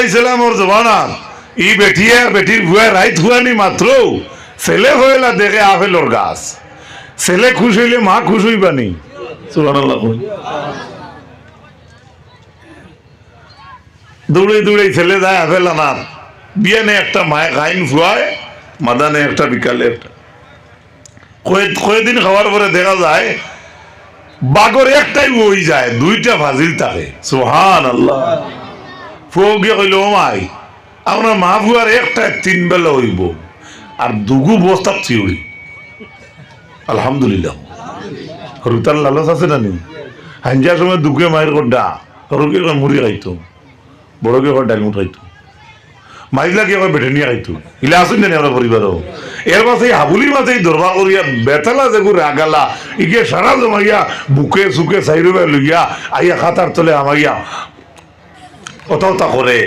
আলাইসালাম ওর জবানার ই বেটিয়া বেটির ভুয়া রাইত হুয়ানি মাত্র ছেলে হইলা দেখে আপেলর গাছ। ছেলে খুশ হইলে মা খুশ হইবানি দৌড়ে দৌড়ে ছেলে যায় আপেল আনার বিয়ানে একটা মায়ে গাইন ফুয়ায় মাদানে একটা বিকালে একটা। কয়ে- কয়েকদিন খাওয়ার পরে দেখা যায় বাগর একটাই ওই যায় দুইটা ভাজিল থাকে সোহান আল্লাহ গিয়ে কইল মাই মা একটা তিন বেলা হইব। আর দুগু বস্তা থিওরি আলহামদুলিল্লাহ। হরুতার লালস আছে না নি? হাঞ্জার সময় দুগে মায়ের কড্ডা সরুকে মুড়ি খাইতো। বড়কে কয় ডালমুট খাইতো মাইলা কি কয় বেটেনিয়া খাইতো। ইলা আসুন জানি আমরা পরিবারও এর এই হাবুলির মাঝে এই দরবার করিয়া বেতালা যেগুলো রাগালা ইগে সারা জমাইয়া, বুকে সুকে সাইরুবে লইয়া, আইয়া খাতার তলে আমাইয়া ওটা করে।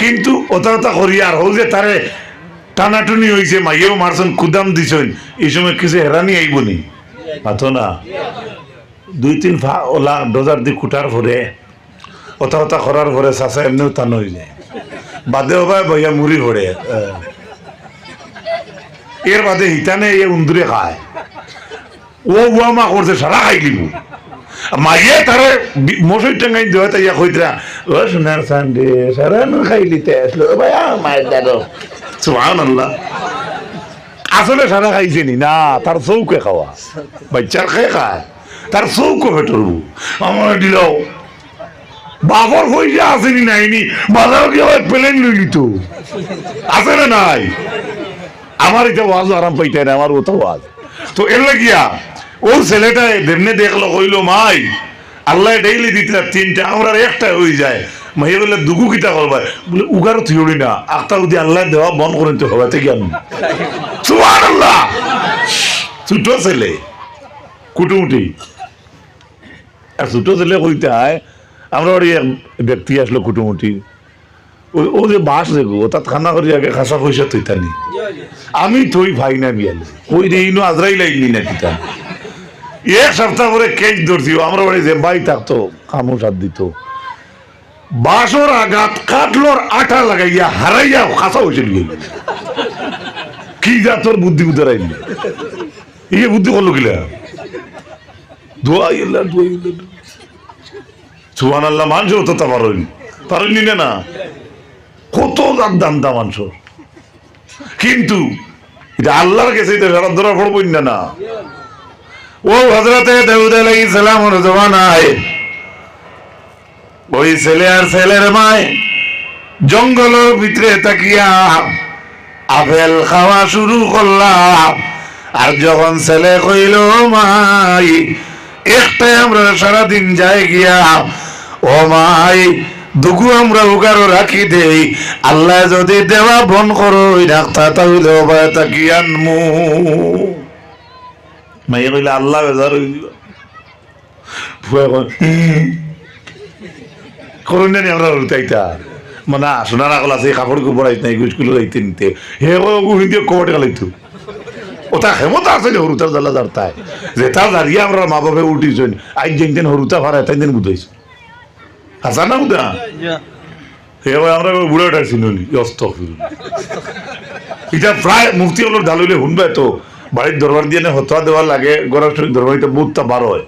কিন্তু ওটা করিয়া আর হল যে তারে টানাটুনি হয়েছে মাইয়েও মারছেন, কুদাম দিছেন, এই সময় কিছু হেরানি আইব নি। মাথো না। দুই, তিন ফা ওলা ডোজার দি কুটার ওটা ওটা করার পরে চাষা এমনিও টান হয়ে যায়। বাদে হবায় বইয়া মুড়ি ভরে এর বাদে হিতানে এ উন্দুরে খায়। ও বুয়া মা করছে সারা খাই দিব। মাইয়ে তারে মশুর টাঙ্গাই দেওয়া তাই কইতরা ও সোনার সান্ডে সারা নো খাইলিতে আসলো ভাই মায়ের দাদো সুহান আল্লাহ আসলে সারা খাইছে নি তার চৌকে খাওয়া বাচ্চার খেয়ে খায় তার চৌকো ফেটরবু আমার দিল বাবর পয়সা আসেনি নাইনি বাজার আবার প্লেন লইলি তো আছে না নাই আমার এটা ওয়াজ আরাম পাইতে না আমার ওটা ওয়াজ তো এর লাগিয়া ও ছেলেটা দেমনে দেখল কইলো মাই আল্লাহ ডেইলি দিতে তিনটা আমরা একটা হয়ে যায়। মাই বলে দুগু কিতা করবা? বলে উগারও থিওরি না আখতা যদি আল্লাহ দেওয়া বন্ধ করে নিতে হবে থেকে আমি। সুবহান আল্লাহ ছোট ছেলে কুটুমুটি। আর ছোট ছেলে কইতে হয় আমরা ওর এক ব্যক্তি আসলো কুটুমুটি। ও- ও যে বাস দেখো ও তাত খানা করি আগে খাসা পয়সা তৈতানি আমি থই ভাই না বিয়ালে ওই রে ইনো আজরাই লাইনি না তিতা এক সপ্তাহ পরে কেক ধরছি। আমরা বাড়ি যে ভাই থাকতো, কামু সাত দিত। বাসর আঘাত, কাটলোর আঠা লাগাইয়া হারাইয়া খাসা হয়েছিল কি যা তোর বুদ্ধি উদার আইলি ইয়ে বুদ্ধি করল ইল্লা সুহান আল্লাহ তো তা পারইনি পারইনি না কত দাম দাম দা মানুষ কিন্তু এটা আল্লাহর কাছে এটা ধরা পড়বই না না। ও হজরতে দাউদ আলাইহিস সালামের জমানায়, ওই ছেলে আর ছেলের মায় জঙ্গলের ভিতরে তাকিয়া আপেল খাওয়া শুরু করলাম আর যখন ছেলে কইল, মাই, একটাই আমরা সারাদিন যাই গিয়া, ও মাই, দুগু আমরা উগারো রাখি দেই। আল্লাহ যদি দেওয়া বন করো ডাক্তার তাহলে ওবা তাকি আনমু। মাইয়ে কইলে আল্লাহ বেজার হয়ে ভুয়া কয়, করুন জানি আমরা উঠাইতা মানে সোনার আগল আছে কাপড় কুপড় আইত নাই গুজগুলো আইতে নিতে। হে কো হিন্দি কবাটে গালাইতো ওটা ক্ষমতা আছে হরুতার জ্বালা আমরা মা বাপে উঠিছেন আজ যেন দিন হরুতা ভাড়া তাই দিন বুঝাইছে হাসা না বুঝা হে আমরা বুড়া উঠাইছি নলি অস্ত এটা প্রায় মুক্তি হলো ঢালইলে শুনবে তো। বাড়ির দরবার দিয়ে হতোয়া দেওয়ার লাগে গড়ার সঙ্গে দরবারিতে বুথটা বার হয়।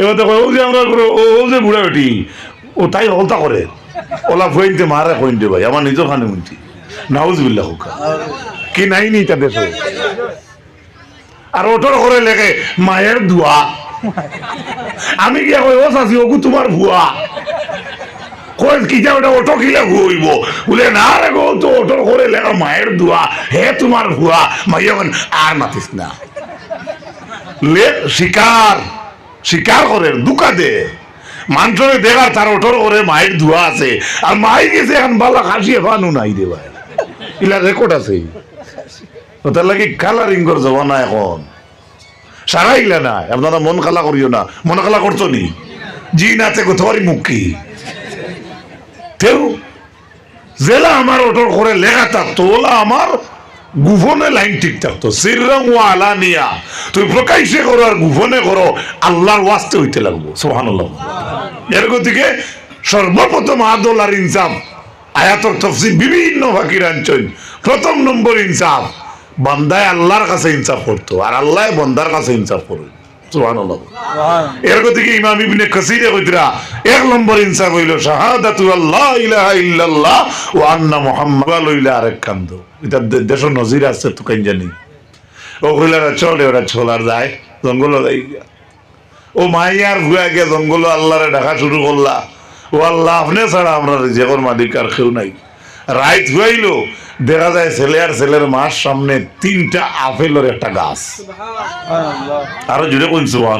এবার দেখো, ও যে আমরা ও যে বুড়া বেটি, ও তাই হলতা করে। ওলা ফুয়েনতে মারা কইনতে ভাই, আমার নিজের খানে মুন্তি। নাউজবিল্লাহ হোক। কি নাই নি তা? দেশে আর ওটোর করে লেগে মায়ের দুয়া। আমি কি ও চাচি, ওগু তোমার ভুয়া? কই কি যা ওটা অটো কিলে হইব বলে, না রে গো, তো অটোর করে লেখা মায়ের দোয়া হে তোমার ভুয়া মাইয়া আর মাতিস না। লে, শিকার শিকার করে দুকা দে। মানুষের দেখার তার অটোর করে মায়ের ধোয়া আছে। আর মাই গেছে এখন বালা খাসিয়ে ফানু নাই দে ভাই। ইলা রেকর্ড আছে ওটার লাগে কালারিং কর যাব না এখন। সারা না আপনারা মন খালা করিও না। মন খালা করছ নি? জি নাতে কোথাও মুখী তেও জেলা আমার ওটার করে লেখা থাকতো ওলা আমার গুফনে লাইন ঠিক থাকতো। সিররং ও আলানিয়া তুই প্রকাশ্যে করো আর গুফনে করো আল্লাহর ওয়াস্তে হইতে লাগবো সোহানুল্লাহ এর গতিকে সর্বপ্রথম আদল আর ইনসাফ আয়াতর তফসিল বিভিন্ন ফাকির আনছেন প্রথম নম্বর ইনসাফ বান্দায় আল্লাহর কাছে ইনসাফ করতো আর আল্লাহ বন্দার কাছে ইনসাফ করবে সুবহানাল্লাহ। এর থেকে ইমাম ইবনে কাসিরে কইতরা এক নম্বর ইনসাফ হইল শাহাদাতু আল্লাহ ইলাহা ইল্লাল্লাহ ওয়া আন্না মুহাম্মাদ লইলা আরেক কান্দ। এটা দে- দেশ নজির আছে তো কেন জানি। ও কইলারা চলে ওরা ছোলার যায় জঙ্গল যাই ও মাইয়ার ভুয়া গিয়ে জঙ্গল আল্লাহরে ডাকা শুরু করলা। ও আল্লাহ আপনি ছাড়া আমরা রিজেকর মালিক আর কেউ নাই। রাইত হইল। দেখা যায় ছেলে আর ছেলের মার সামনে তিনটা আপেলের একটা গাছ। আরও জুড়ে কোন সুবাহ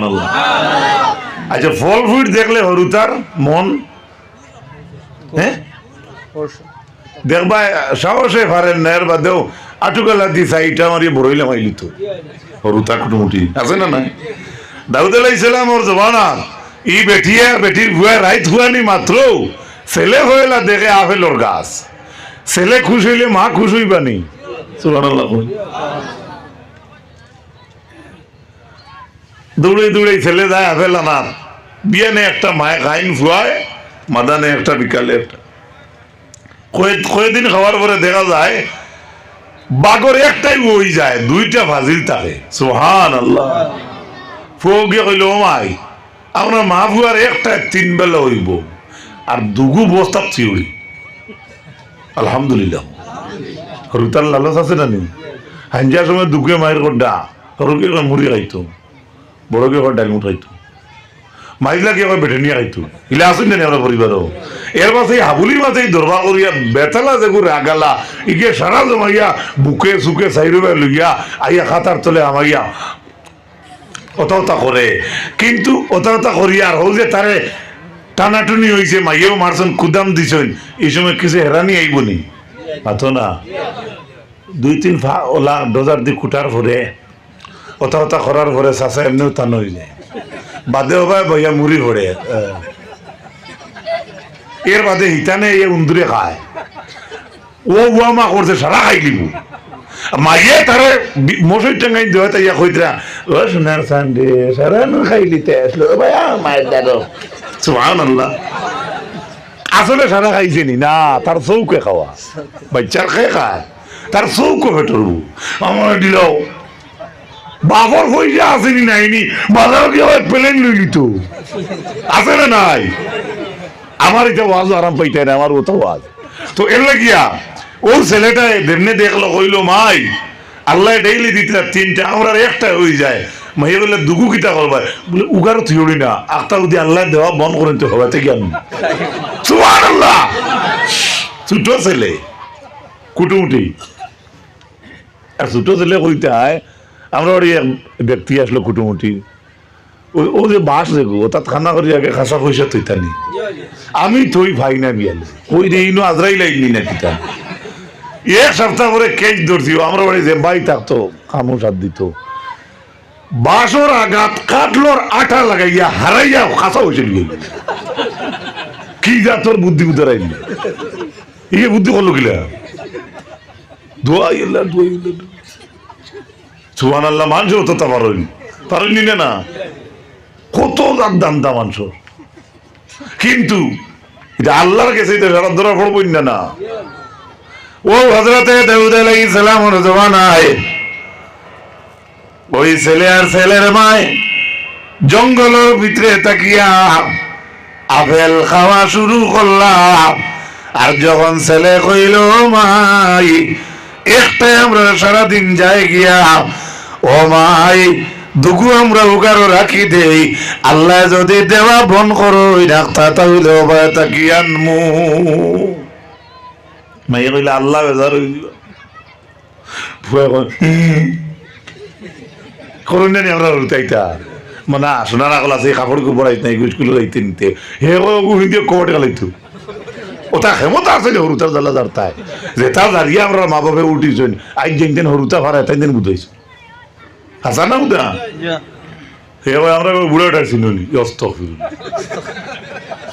আচ্ছা ফল ফুট দেখলে হরুতার মন? হ্যাঁ? দেখবা সাহসে ফারেন না এর বাদেও আটুকালা দি সাইটা মারিয়ে বড়ইলাম আইলি তো। হরুতা কুটুমুটি। আছে না নাই? দাউদ আলাইসালাম ওর জবানা ই বেটিয়া বেটির ভুয়া রাইত হুয়ানি মাত্র। ছেলে হইলা দেখে আপেলর গাছ। ছেলে খুশ হইলে মা খুশ সুবহানাল্লাহ। কই। দৌড়ে দৌড়ে ছেলে যায় আপেল আনার। বিয়ানে একটা মায়ে খাইন ফুয়ায় মাদানে একটা বিকালে একটা। কয়ে কয়েকদিন খাওয়ার পরে দেখা যায় বাগর একটাই ওই যায় দুইটা ভাজিল থাকে সোহান আল্লাহ ফুয়া গিয়ে কইল ও মাই আপনার মা ফুয়ার একটা তিন বেলা হইব আর দুগু বস্তা থিওরি আলহামদুলিল্লাহ। হরুতার লালস আছে না নি? হাঞ্জার সময় দুগে মায়ের কড্ডা সরুকে কয় মুড়ি খাইতো বড়কে কয় ডাল খাইতো মাইলা কি কয় বেটেনিয়া খাইতো। ইলা আসেন জানি আমরা পরিবারও এর পাশে হাবুলির মাঝে দরবার করিয়া বেতালা যেগু রাগালা ইগে সারা জমাইয়া, বুকে সুকে সাইরুবে লইয়া, আইয়া খাতার তলে আমাইয়া। ওতা করে কিন্তু ওতা করিয়া আর হল যে তারে টানাটুনি হয়েছে মাইয়েও মারছেন, কুদাম দিছেন। এই সময় কিছু হেরানি আইবনি মাথো না। দুই, তিন ফা ওলা ডোজার দি কুটার ভরে ওতা ওতা করার পরে চাষা এমনিও টান হয়ে যায়। বাদে হবাই বইয়া মুড়ি ভরে এর বাদে হিতানে এ উন্দুরে খায়। ও বুয়া মা করছে সারা খাই দিব মাইয়ে তারে মশাই টাঙ্গাই দেওয়া তাই কইতরা ও সোনার সান্ডে সারা নো খাইলিতে আসলো ভাই মায়ের দাদো সুবহান আল্লাহ আসলে সারা খাইছে নি, তার চৌকে খাওয়া। বাচ্চার খাই খায়। তার চৌকো ভেটরবু আমার দিল বাবর পয়সা আসেনি, নাইনি। বাজার গিয়ে প্লেন লইলি তো? আছে না নাই? আমার এটা ওয়াজ আরাম পাইতে না আমার ওটা ওয়াজ। তো এর লাগিয়া ও ছেলেটা দেমনে দেখল, কইলো, মাই, আল্লাহ ডেইলি দিতে তিনটা, আমরা একটা হয়ে যায়। মাইয়া বলে দুগু কিতা করবা বলে, উগারও থিওড়ি না। আখতা যদি আল্লাহ দেওয়া বন্ধ করে তো হবে থেকে আমি সুবহান আল্লাহ ছোট ছেলে কুটুমুটি আর ছোট ছেলে কইতে হয় আমরা ওর ব্যক্তি আসলো কুটুমুটি ও- যে বাস দেখো তাত খানা করি আগে খাসা পয়সা তৈতানি আমি থই ভাই না বিয়ালে। ওই রে ইনো আজরাই লাইনি না কিতা। এক সপ্তাহ পরে কেক ধরছি আমরা বাড়ি যে ভাই থাকতো খামো সাত দিত। বাসর আঘাত, কাটলোর আঠা লাগাইয়া হারাইয়া খাসা হয়েছে নিয়ে কি যা তোর বুদ্ধি উদারাই ইয়ে বুদ্ধি করল কিলা? আল্লাহ মানুষ কত দাম দাম দা মানুষ কিন্তু আল্লাহর না ওই ছেলে আর ছেলের মায় জঙ্গলের ভিতরে তাকিয়া আপেল খাওয়া শুরু করলাম আর যখন ছেলে কইল, মাই, একটাই আমরা সারাদিন যাই গিয়া, ও মাই, দুগু আমরা উগারো রাখি দেই। আল্লাহ যদি দেওয়া বন করো ডাক্তার তাহলে ওবায় তাকি আনমু। মাইয়ে কইলে, আল্লাহ বেজার হয়ে যাবে। করুন আমরা রুতাইতা মানে সোনার আগল আছে কাপড় কুপড় আইত নাই স্কুলে যাইতে নিতে হে হিন্দি কবটে গালাইতো ওটা ক্ষমতা আছে রে হরুতার জ্বালা দাঁড়তায় যে তার দাঁড়িয়ে আমরা মা বাপে উঠিছেন আজ যেন দিন হরুতা ফারা তাই দিন বুঝাইছে হাসা না বুঝা হে আমরা বুড়ো ওটার চিনুনি অস্ত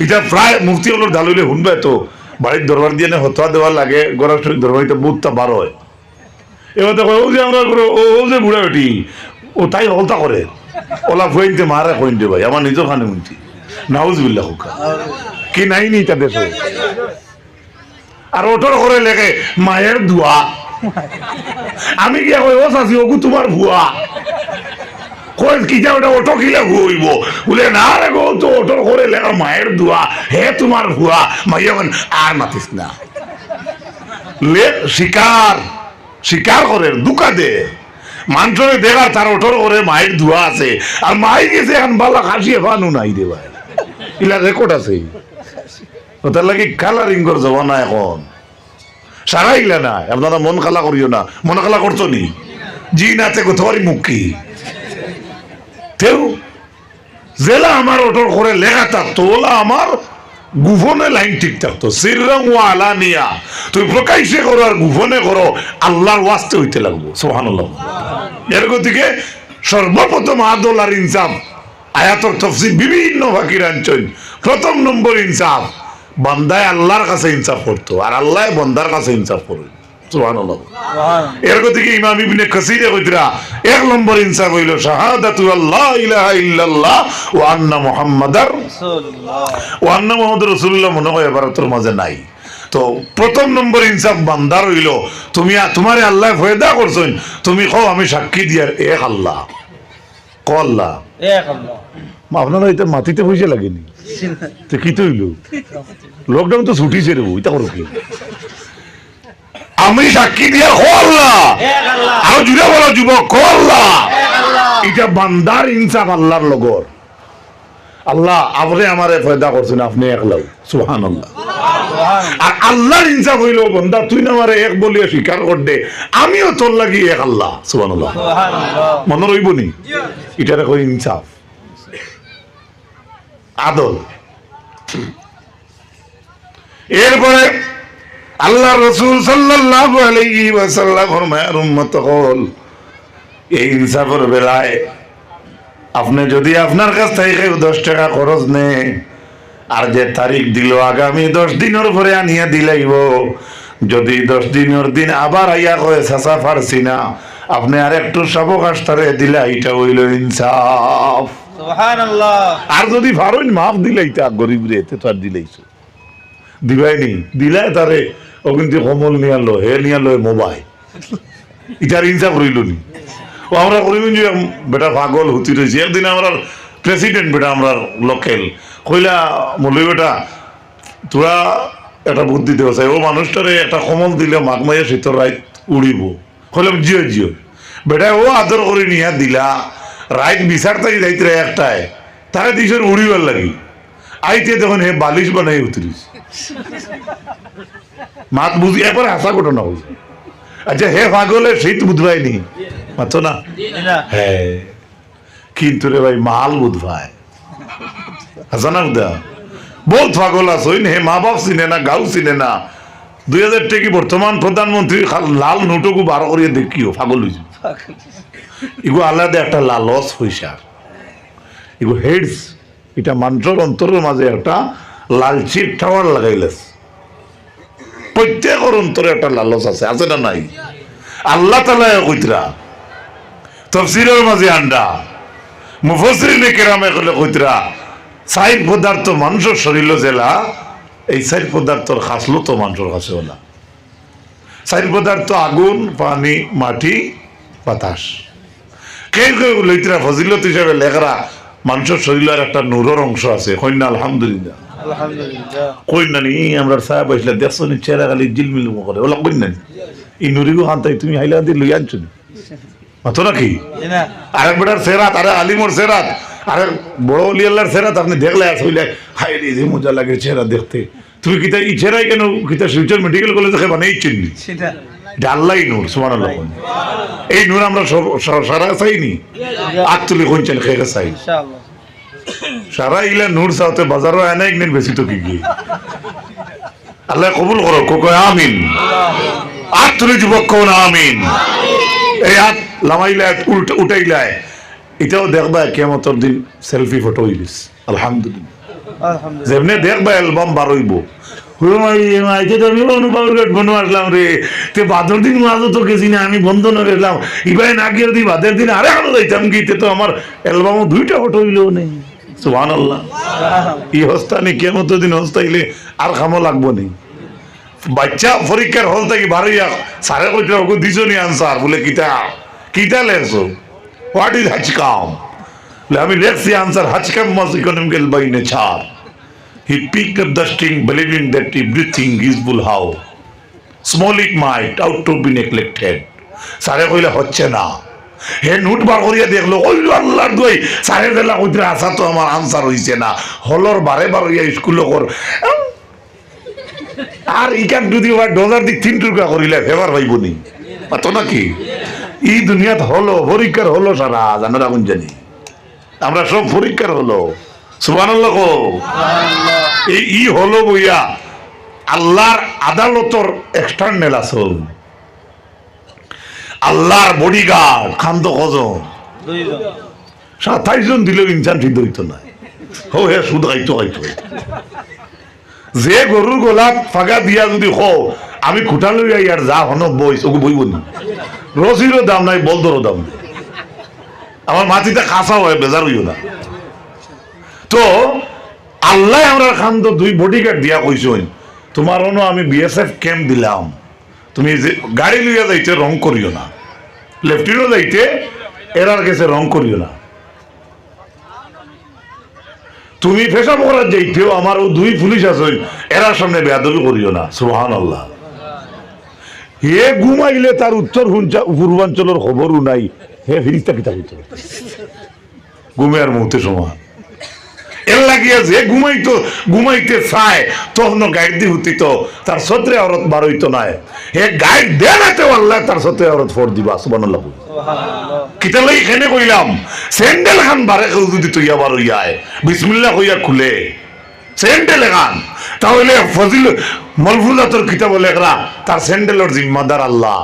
এটা প্রায় মুফতি হলোর ঢালুলে শুনবে তো বাড়ির দরবার দিয়ে নে হতোয়া দেওয়া লাগে গড়ার দরবারিতে বুথটা বার হয়। এবার দেখো ও যে আমরা ও যে বুড়া বেটি ও তাই হলতা করে। ওলা ফুয়াইতে মারা কইনতে ভাই আমার নিজের খানে শুনছি নাউজ বিল্লাহ হুকা। কি নাই নি তা দেশ আর ওটার করে লেখে মায়ের দোয়া আমি গিয়া কই ও চাচি ওগু তোমার ভুয়া কই কিটা ওটা অটো কিলে হইব। বলে, না রে গো, তো অটোর করে লেখা মায়ের দোয়া হে তোমার ভুয়া মাইয়া আর মাতিস না। লে শিকার শিকার করে দুকা দে। মানুষের দেখার তার ওঠর করে মায়ের ধোয়া আছে। আর মাই গেছে এখন বালা খাসিয়ে ফানু নাই দে ভাই। রেকর্ড আছে। ওটার লাগি কালারিং কর যাব না এখন। সারা ইলা আপনারা মন খালা করিও না। মন খালা করছ নি? জি নাতে কোথাও মুখি তেও জেলা আমার ওটর করে লেখা থাকতো আমার গুফনে লাইন ঠিক থাকতো সিররং ও আলানিয়া। তুই প্রকাশ্যে করো আর গুভনে করো, আল্লাহর ওয়াস্তে হইতে লাগবো সোহানুল্লাহ এর গতিকে সর্বপ্রথম আদল আর ইনসাফ, আয়াতর তফসি বিভিন্ন ফাঁকির আঞ্চল, প্রথম নম্বর ইনসাফ, বান্দায় আল্লাহর কাছে ইনসাফ করতো, আর আল্লাহ বন্দার কাছে ইনসাফ করবে সোহানুল্লাহ এর গতিকে ইমাম ইবনে কাসিরে কইতরা এক নম্বর ইনসাফ হইল শাহাদাতু আল্লাহ ইলাহা ইল্লাল্লাহ ওয়া আন্না মুহাম্মাদার ও আন্না মোহাম্মদ রসুল্লাহ মনে হয় এবার মাঝে নাই। তো প্রথম নম্বর ইনসাফ বান্দার হইল তুমি তোমারে আল্লাহ ফয়দা করছেন তুমি কও আমি সাক্ষী দিয়ার এক আল্লাহ। ক আল্লাহ। আপনারা এটা মাটিতে পয়সা লাগেনি? তো কি তো হইল লকডাউন তো ছুটিছে রে এটা করো কি? আমি সাক্ষী দিয়া আল্লাহ আরও জুড়ে বলো যুবক এটা বান্দার ইনসাফ আল্লাহর লগর। আল্লাহ আপনি আমারে ফয়দা করছেন আপনি একলাও। সুহান আল্লাহ আর আল্লাহর ইনসাফ হইল বন্দা তুই না আমারে এক বলিয়া স্বীকার করতে আমিও তোর লাগি এক আল্লাহ সুহান আল্লাহ মনে রইব নি? এটারে কই ইনসাফ। আদল। এরপরে আল্লাহ রসুল সাল্লাল্লাহু আলাইহি ওয়াসাল্লাম ফরমায়ার উম্মত হল এই ইনসাফের বেলায় আপনি যদি আপনার কাছ থেকে দশ টাকা খরচ নে আর যে তারিখ দিল আগামী দশ দিনের পরে আনিয়া দিলাইব যদি দশ দিনের দিন আবার আইয়া কয়ে চাচা পারছি না। আপনি আর একটু সাবকাশ তারে দিলা এটা হইল ইনসাফ। আর যদি পারইন মাফ দিলাই তা গরিব রে এতে তো আর দিলাইছো দিবাই নি দিলাই তারে ও কিন্তু কমল নিয়া হে নিয়া লো মোবাইল ইটার ইনসাফ রইল নি। ও আমরা করিব যে বেটা পাগল হুতি রয়েছে একদিন আমরা প্রেসিডেন্ট বেটা, আমরা লোকেল কইলা, মলি বেটা তোরা একটা বুদ্ধি দেওয়া চাই। ও মানুষটারে একটা কমল দিলে মাঘ মাইয়া শীতর রাইত উড়িব কইলাম জিও জিও বেটা ও আদর করে নিয়া দিলা। রাইত বিচার তাই রাইত রে একটাই তারে দিছের উড়িবার লাগি। আইতে তখন হে বালিশ বানাই উতরিস। মাত বুঝি একবার হাসা ঘটনা হয়েছে আচ্ছা হে পাগলে শীত বুধবাইনি। মাতো না? হ্যাঁ কিন্তু রে ভাই মাল বুধবাই। হাসানা উদা বহুত পাগল আছেন হে মা বাপ চিনে না গাও চিনে না। দুই হাজার টাকি বর্তমান প্রধানমন্ত্রী লাল নোটকু বার করিয়ে দেখিও পাগল হয়েছে এগো আলাদা একটা লালস পয়সা। এগো হেডস। এটা মানুষের অন্তরের মাঝে একটা লালচির টাওয়ার লাগাইলেস প্রত্যেকের অন্তরে একটা লালস আছে আছে না নাই? আল্লাহ তালা কইতরা তফসিরের মাঝে আন্ডা মুফসরিনে কেরামে কলে কইতরা সাইড পদার্থ মানুষের শরীর জেলা, এই সাইড পদার্থর খাসলো তো মানুষের কাছে না। সাইড পদার্থ আগুন, পানি, মাটি, বাতাস। কেউ কেউ লইতরা ফজিলত হিসাবে লেখরা মানুষের শরীরের একটা নূরের অংশ আছে। কন্যা আলহামদুলিল্লাহ। আমরা সাহেব আসলে নি চেহারা খালি জিলমিল করে। ওলা এই হান্তাই তুমি হাইলা দিয়ে লই আনছো নি? মাতো নাকি? আরেক বেটার সেরাত আরে আলিমর সেরাত আরে বড় অলিয়াল্লার সেরাত আপনি দেখলে আসলে হাই রে যে মজা লাগে চেহারা দেখতে। তুমি কিতা এই চেহারাই কেন কিতা শিলচর মেডিকেল কলেজে খেয়ে বানাই চিননি। এটা নূর সুমান এই নূর আমরা সারা চাইনি। আত্মলি কইছেন খেয়ে চাই। সারা ইলা নূর চাওতে বাজারও এনে একদিন বেশি তো কি গিয়ে আল্লাহ কবুল করো কোকো আমিন। আত্মলি যুবক কোন আমিন। এই হাত লামাইলে উল্টা উঠাইলাই এটাও দেখবা কেমতর দিন সেলফি ফটো হইলিস। আলহামদুলিল্লাহ। যেমনি দেখবা অ্যালবাম বার হইব আসলাম রে তে দিন তো না আমি বন্ধ না না দিন আরে আমার দুইটা নেই ই হস্তা নি, কেমত দিন হস্তাইলে আর লাগবো নেই বাচ্চা পরীক্ষার হল থেকে বারোইয়া সারে কইতে দিছনি আনসার বলে, কিতা কিতা লেখছো হোয়াট ইজ হাচকাম বলে, আমি লেখছি answer Hauchecorne was economical by nature he picked up the string believing that everything is bull how small it might out to be neglected সারে কইলে হচ্ছে না হে নোট বার করিয়া দেখল ওই আল্লাহর দই সারে বেলা কইতে আসা তো আমার আনসার হইছে না হলর বারে বার হইয়া স্কুল কর আর ইকান যদি ওর ডলার দি তিন টুকা করিলে ফেভার ভাইব নি। পাতো নাকি? ই দুনিয়াত হলো, পরীক্ষার হলো সারা, জানো রাখুন জানি? আমরা সব পরীক্ষার হলো। সুবহানাল্লাহ কো। এই ই হলো বইয়া আল্লাহর আদালতর এক্সটার্নাল আসল। আল্লাহর বডিগার্ড খান্ত কজন? সাতাইশ জন দিলেও ইনসান ঠিক হইতো না হো হে খাইতো খাইতো যে গরুর গোলাপ ফাঁকা দিয়া যদি হো আমি খুঁটা লইয়া ইয়ার যা হন বইস ওকে বইব নি। রসিরও দাম নাই বলদরও দাম নাই। আমার মাটিতে কাঁচা হয় বেজার হইও না। তো আল্লাহ আমরা খান তো দুই বডিগার্ড দিয়া কইছেন তোমার অন্য আমি বিএসএফ ক্যাম্প দিলাম। তুমি যে গাড়ি লইয়া যাইতে রং করিও না। লেফটিনও যাইতে এরার কাছে রং করিও না। তুমি পেশাব করার যাইতেও আমার ও দুই পুলিশ আছে এরার সামনে বেয়াদবি করিও না। সুহান আল্লাহ হে ঘুমাইলে তার উত্তর পূর্বাঞ্চলের খবরও নাই। হে ফিরিস্তা কিতা হইতো ঘুমে আর মুহূর্তে সমান এর লাগিয়া যে ঘুমাইতো ঘুমাইতে চায় তখন গাইড দি হুতিত তার সত্রে অরত বার হইতো নাই। হে গাইড দেন এতে আল্লাহ তার সত্রে অরত ফোর দিবা সুবহানাল্লাহ কিতা লাগি এখানে কইলাম স্যান্ডেল খান বারে কেউ যদি তৈয়া বার হইয়ায় বিসমিল্লাহ হইয়া খুলে। স্যান্ডেল খান তাহলে ফজিল মলফুজাতর কিতাব লেখরা তার স্যান্ডেলের জিম্মাদার আল্লাহ।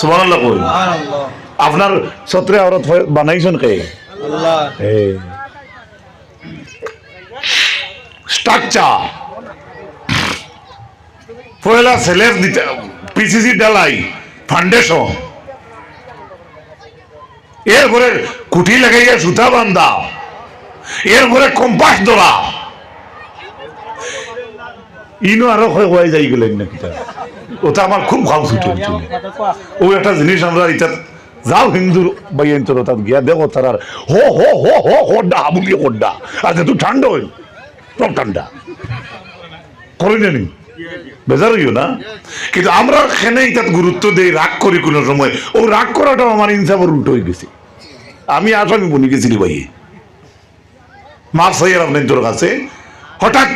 সুবহানাল্লাহ কই। সুবহানাল্লাহ। আপনার সত্রে অরত বানাইছেন কে? আল্লাহ। স্ট্রাকচার পয়লা সেলের দিতে পিসিসি ডালাই ফাউন্ডেশন এরপরে কুঠি লাগাইয়া সুতা বান্ধা এরপরে কম্পাস ধরা ইনো আরও হয় হয়ে যাই গেলেন নাকি তা ওটা আমার খুব ভাব ছুটে ও একটা জিনিস আমরা এটা যাও হিন্দুর বাইন্তর তাত গিয়া দেখো তার হো হো হো হো হড্ডা হাবুলি হড্ডা আর যেহেতু ঠান্ডা হইল ঠান্ডা করি না বেজার হইও না? কিন্তু আমরা খেনে তাত গুরুত্ব দেই রাগ করি কোনো সময়। ও রাগ করাটাও আমার ইনসাফের উল্টো হয়ে গেছে। আমি আসামি বনি গেছিলি ভাই। মাছ হইয়ার আপনার তোর কাছে হঠাৎ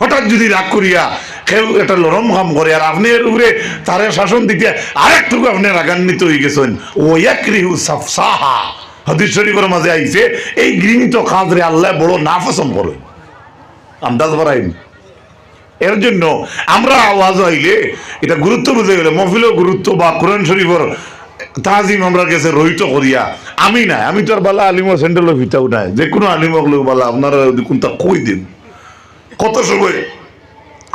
হঠাৎ যদি রাগ করিয়া কেউ একটা লরম কাম করে আর আপনি এর উপরে তারে শাসন দিতে আরেকটুকু আপনি রাগান্বিত হয়ে গেছেন। ও এক রিহু সাফসাহা। হদিস শরীফের মাঝে আইছে, এই গৃহীত খাজরে আল্লাহ বড় নাফসম করে আন্দাজ বাড়াইনি। এর জন্য আমরা আওয়াজ হইলে এটা গুরুত্ব বুঝে গেলে মফিলও গুরুত্ব বা কোরআন শরীফর তাজিম আমরা কাছে রহিত করিয়া। আমি নাই আমি তো আর বালা আলিম সেন্ট্রালের ভিতরেও নাই। যে কোনো আলিমক লোক বালা আপনারা কোনটা কই দিন। কত সময়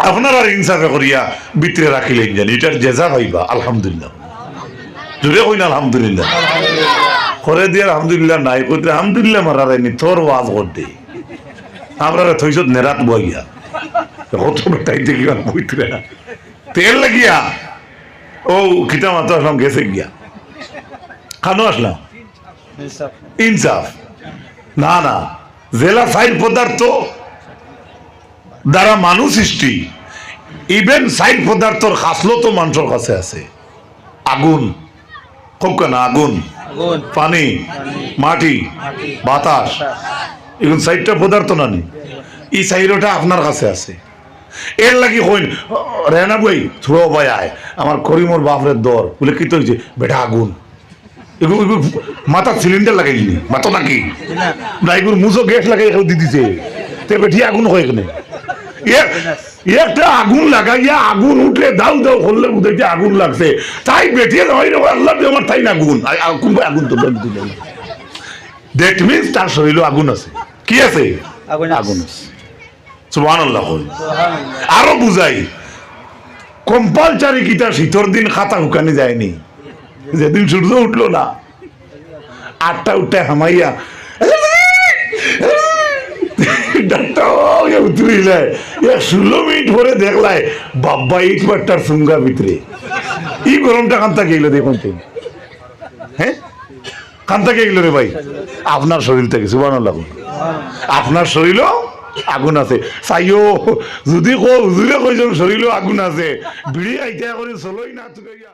আপনারা ইনসাফে করিয়া ভিতরে রাখিলেন জানি এটার জেজা পাইবা আলহামদুলিল্লাহ। জুড়ে কই না আলহামদুলিল্লাহ। করে দিয়ে আলহামদুলিল্লাহ নাই কইতে আলহামদুলিল্লাহ মারা রাইনি তোর ওয়াজ করতে আমরা থইছত নেরাত বইয়া কত তাইতে গিয়া বইতে তেল লাগিয়া। ও খিতা মাতো আসলাম গেছে গিয়া। খানো আসলাম ইনসাফ না না। জেলা সাইড পদার্থ দ্বারা মানুষ সৃষ্টি। ইভেন সাইড পদার্থর খাসলো তো মানুষের কাছে আছে। আগুন। খুব কেন আগুন। আগুন। পানি। মাটি। বাতাস। এগুলো সাইডটা পদার্থ না নি এই সাইডটা আপনার কাছে আছে। এর লাগি হইন রেনা বই থ্রো ভাই আয়, আমার করিমর বাপরের দর। বলে কি তো হয়েছে বেটা আগুন। মাথার সিলিন্ডার লাগাই দিনি মাতো নাকি? না, এগুলো মুসো গ্যাস লাগাই এগুলো দি দিছে। তে বেঠি আগুন হয় এখানে। একটা আগুন লাগাইয়া আগুন উঠলে দাও দাও করলে উঠেছে আগুন লাগছে। তাই বেঠিয়ে হয় আল্লাহ আমার তাই না আগুন আগুন তো দ্যাট মিন্স তার শরীরে আগুন আছে। কি আছে? আগুন আরও বুঝাই। কম্পালসারি কিতা শীতর দিন খাতা হুকানি যায়নি। যেদিন সূর্য উঠল না। আটটা উঠতে হামাইয়া ডাক্তার উতরিলে ষোলো মিনিট পরে দেখলাই বাব্বা ইট সুঙ্গা ভিতরে। ই গরমটা কান্তা গেল দেখুন তুই হ্যাঁ থেকে এগুলো রে ভাই। আপনার শরীর থেকে সুবান আপনার শরীরও আগুন আছে। চাইও যদি কো হুজুরে কইজন শরীরও আগুন আছে। বিড়ি আইতা করে চলোই না তুকাইয়া